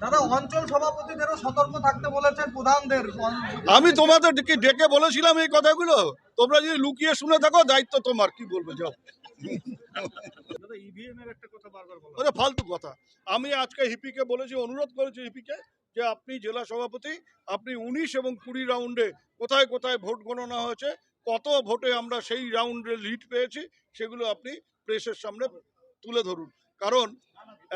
দাদা অঞ্চল সভাপতিদেরও সতর্ক থাকতে বলেছেন প্রধানদের। আমি তোমাদের কি ডেকে বলেছিলাম এই কথাগুলো। তোমরা যদি লুকিয়ে শুনে থাকো দায়িত্ব তোমার। কি বলবে যাও। ইভিএম এর একটা কথা বারবার বলা। ওটা ফালতু কথা। আমি আজকে হিপিকে বলেছি অনুরোধ করেছি হিপিকে যে আপনি জেলা সভাপতি আপনি উনিশ এবং কুড়ি রাউন্ডে কোথায় কোথায় ভোট গণনা হয়েছে কত ভোটে আমরা সেই রাউন্ডে লিড পেয়েছি সেগুলো আপনি প্রেসের সামনে তুলে ধরুন। কারণ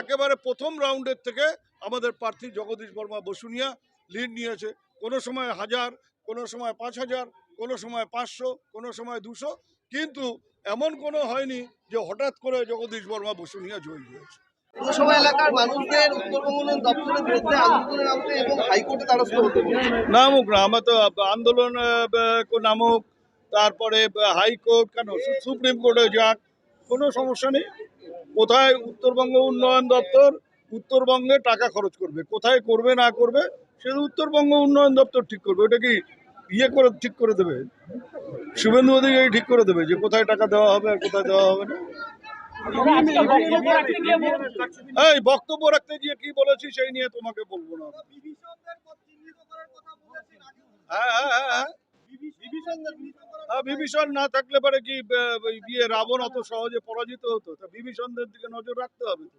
একেবারে প্রথম রাউন্ডের থেকে আমাদের প্রার্থী জগদীশ বর্মা বসুনিয়া লিড নিয়েছে। কোনো সময় হাজার কোনো সময় পাঁচ হাজার কোনো সময় পাঁচশো কোনো সময় দুশো। কিন্তু এমন কোনো হয়নি যে হঠাৎ করে জগদীশ বর্মা বসুনিয়া জয়ী হয়েছে। পৌরসভা এলাকার মানুষদের উত্তরবঙ্গ উন্নয়ন দপ্তরের বিরুদ্ধে আন্দোলনে নামতে এবং হাইকোর্টে দ্বারস্থ হতে নামুক না আমরা তো আন্দোলন নামুক। তারপরে হাইকোর্ট কেন? সুপ্রিম কোর্টে যাক কোনো সমস্যা নেই। কোথায় উত্তরবঙ্গ উন্নয়ন দপ্তর? উত্তরবঙ্গে টাকা খরচ করবে, কোথায় করবে, না করবে সেটা উত্তরবঙ্গ উন্নয়ন দপ্তর ঠিক করবে, ওটা কি ইয়ে করে, ঠিক করে দেবে? শুভেন্দু অধিকারী ঠিক করে দেবে যে কোথায় টাকা দেওয়া হবে আর কোথায় দেওয়া হবে না? এই বক্তব্য রাখতে গিয়ে কি বলেছি সেই নিয়ে তোমাকে বলব না। হ্যাঁ হ্যাঁ হ্যাঁ হ্যাঁ। আর বিভীষণ না থাকলে পরে কি রাবণ অত সহজে পরাজিত হতো? তা বিভীষণদের দিকে নজর রাখতে হবে তো।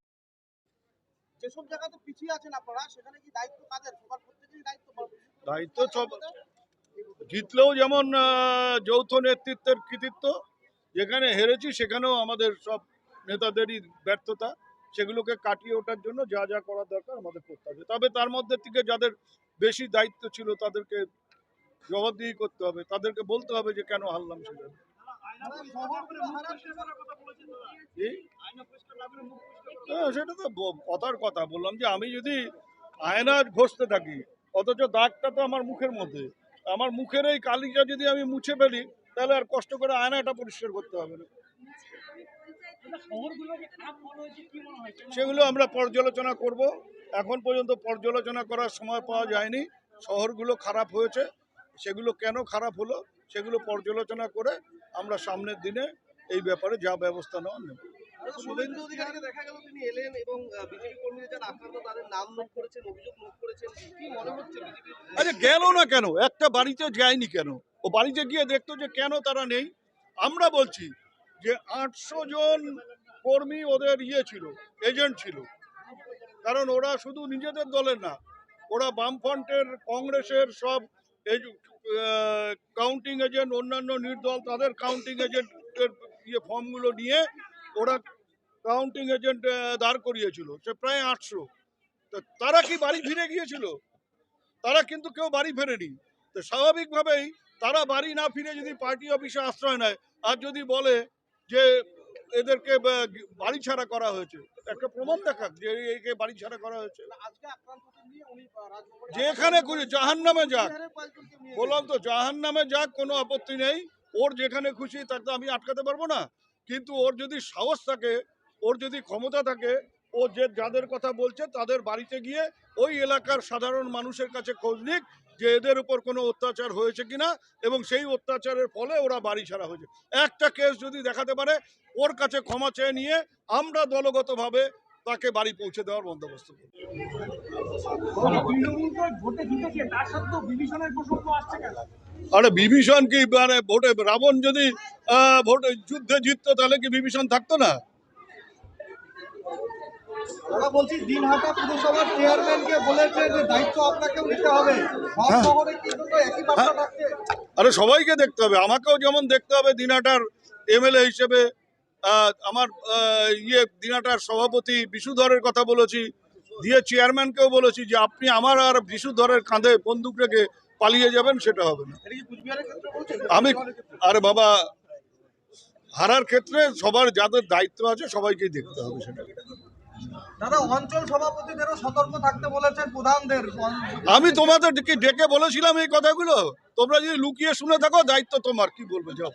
যেসব জায়গাতে পিছিয়ে আছেন আপনারা সেখানে কি দায়িত্ব কাদের? সবার প্রত্যেকেরই দায়িত্ব দায়িত্ব সব জিতলেও যেমন যৌথ নেতৃত্বের কৃতিত্ব যেখানে হেরেছি সেখানেও আমাদের সব নেতাদেরই ব্যর্থতা সেগুলোকে কাটিয়ে ওঠার জন্য যা যা করার দরকার আমাদের করতে হবে। তবে তার মধ্যে থেকে যাদের বেশি দায়িত্ব ছিল তাদেরকে জবাবদিহি করতে হবে। তাদেরকে বলতে হবে যে কেন হারলাম সেটা? সেটা তো কথার কথা। বললাম যে আমি যদি আয়না ঘষতে থাকি, অথচ দাগটা তো আমার মুখের মধ্যে, আমার মুখের এই কালিটা যদি আমি মুছে ফেলি, তাহলে আর কষ্ট করে আয়নাটা পরিষ্কার করতে হবে না। সেগুলো আমরা পর্যালোচনা করব। এখন পর্যন্ত পর্যালোচনা করার সময় পাওয়া যায়নি। শহরগুলো খারাপ হয়েছে। সেগুলো কেন খারাপ হলো, সেগুলো পর্যালোচনা করে আমরা সামনের দিনে এই ব্যাপারে যা ব্যবস্থা নেওয়া নেব। শুভেন্দু অধিকারীকে দেখা গেল, তিনি এলেন এবং বিজেপি কর্মীরা যারা আক্রান্ত, তাদের নাম নোট করেছেন, অভিযোগ নোট করেছেন। কি মনে হচ্ছে আরে গেল না কেন? একটা বাড়িতে যায়নি কেন? ও বাড়িতে গিয়ে দেখতো যে কেন তারা নেই? আমরা বলছি যে আটশো জন কর্মী ওদের ইয়ে ছিল, এজেন্ট ছিল। কারণ ওরা শুধু নিজেদের দলের না, ওরা বামফ্রন্টের কংগ্রেসের সব কাউন্টিং এজেন্ট অন্যান্য নির্দল, তাদের কাউন্টিং এজেন্টের ইয়ে ফর্মগুলো নিয়ে ওরা কাউন্টিং এজেন্ট দাঁড় করিয়েছিল। সে প্রায় আটশো। তো তারা কি বাড়ি ফিরে গিয়েছিল? তারা কিন্তু কেউ বাড়ি ফেরেনি। তো স্বাভাবিকভাবেই তারা বাড়ি না ফিরে যদি পার্টি অফিসে আশ্রয় নেয় আর যদি বলে যে এদেরকে বাড়ি ছাড়া করা হয়েছে একটা প্রমাণ দেখাক যে একে বাড়ি ছাড়া করা হয়েছে। যেখানে খুশি জাহান নামে যাক বললাম তো জাহান নামে যাক কোনো আপত্তি নেই। ওর যেখানে খুশি তাকে তো আমি আটকাতে পারব না। কিন্তু ওর যদি সাহস থাকে ওর যদি ক্ষমতা থাকে ও যে যাদের কথা বলছে তাদের বাড়িতে গিয়ে ওই এলাকার সাধারণ মানুষের কাছে খোঁজ নিক যে এদের উপর কোনো অত্যাচার হয়েছে কিনা এবং সেই অত্যাচারের ফলে ওরা বাড়ি ছাড়া হয়েছে। একটা কেস যদি দেখাতে পারে ওর কাছে ক্ষমা চেয়ে নিয়ে আমরা দলগতভাবে তাকে বাড়ি পৌঁছে দেওয়ার বন্দোবস্ত করব। আসছে কেন? আরে বিভীষণ কি মানে ভোটে রাবণ যদি ভোটে যুদ্ধে জিততো তাহলে কি বিভীষণ থাকতো না? ওরা বলছি দিনহাটা পুরসভার চেয়ারম্যানকে বলেছে যে দায়িত্ব আপনাকেও নিতে হবে। সব হ্যাঁ। শহরে কি একই বার্তা থাকছে? আরে সবাইকে দেখতে হবে। আমাকেও যেমন দেখতে হবে দিনাটার এমএলএ হিসেবে। আমার ইয়ে দিনাটার সভাপতি বিশুধরের কথা বলেছি। দিয়ে চেয়ারম্যানকেও বলেছি যে আপনি আমার আর বিশুধরের কাঁধে বন্দুক রেখে পালিয়ে যাবেন সেটা হবে না। আমি আরে বাবা হারার ক্ষেত্রে সবার যাদের দায়িত্ব আছে সবাইকেই দেখতে হবে সেটা। দাদা, অঞ্চল সভাপতিদেরও সতর্ক থাকতে প্রধানদের। আমি তোমাদের কি ডেকে বলেছিলাম এই কথাগুলো? তোমরা যদি লুকিয়ে শুনে থাকো, দায়িত্ব তোমার, কি বলবে, যাও।